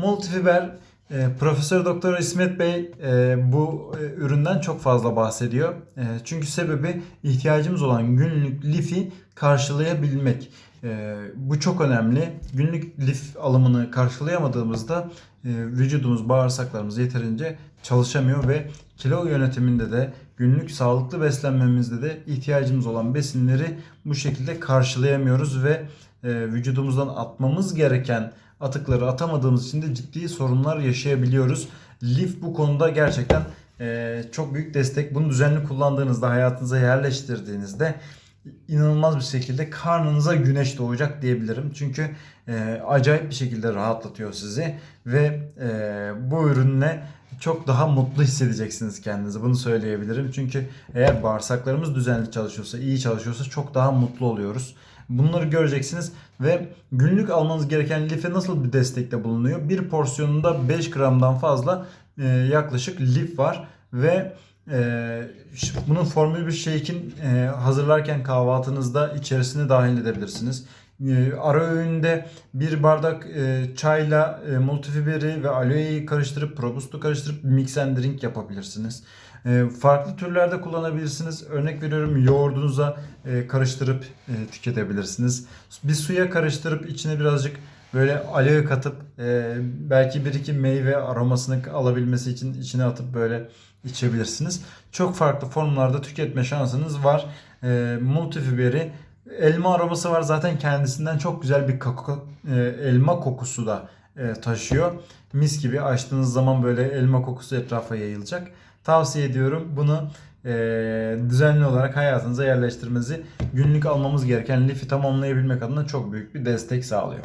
Multifiber e, Profesör Doktor İsmet Bey e, bu e, üründen çok fazla bahsediyor. E, çünkü sebebi ihtiyacımız olan günlük lifi karşılayabilmek. E, bu çok önemli. Günlük lif alımını karşılayamadığımızda e, vücudumuz, bağırsaklarımız yeterince çalışamıyor ve kilo yönetiminde de günlük sağlıklı beslenmemizde de ihtiyacımız olan besinleri bu şekilde karşılayamıyoruz ve e, vücudumuzdan atmamız gereken atıkları atamadığımız için de ciddi sorunlar yaşayabiliyoruz. Lif bu konuda gerçekten e, çok büyük destek. Bunu düzenli kullandığınızda, hayatınıza yerleştirdiğinizde inanılmaz bir şekilde karnınıza güneş doğacak diyebilirim. Çünkü e, acayip bir şekilde rahatlatıyor sizi ve e, bu ürünle çok daha mutlu hissedeceksiniz kendinizi. Bunu söyleyebilirim. Çünkü eğer bağırsaklarımız düzenli çalışıyorsa, iyi çalışıyorsa çok daha mutlu oluyoruz. Bunları göreceksiniz ve günlük almanız gereken life nasıl bir destekte bulunuyor? Bir porsiyonunda 5 gramdan fazla e, yaklaşık lif var ve e, bunun formül bir shake'in e, hazırlarken kahvaltınızda içerisine dahil edebilirsiniz. E, ara öğünde bir bardak e, çayla e, multifiberi ve aloe'yi karıştırıp probustu karıştırıp mix and drink yapabilirsiniz. E, farklı türlerde kullanabilirsiniz. Örnek veriyorum yoğurdunuza e, karıştırıp tüketebilirsiniz. Bir suya karıştırıp içine birazcık böyle aloe katıp belki bir iki meyve aromasını alabilmesi için içine atıp böyle içebilirsiniz. Çok farklı formlarda tüketme şansınız var. E, multifiberi elma aroması var zaten kendisinden çok güzel bir kako, e, elma kokusu da e, taşıyor. Mis gibi açtığınız zaman böyle elma kokusu etrafa yayılacak. Tavsiye ediyorum bunu e, düzenli olarak hayatınıza yerleştirmenizi günlük almamız gereken lifi tamamlayabilmek adına çok büyük bir destek sağlıyor.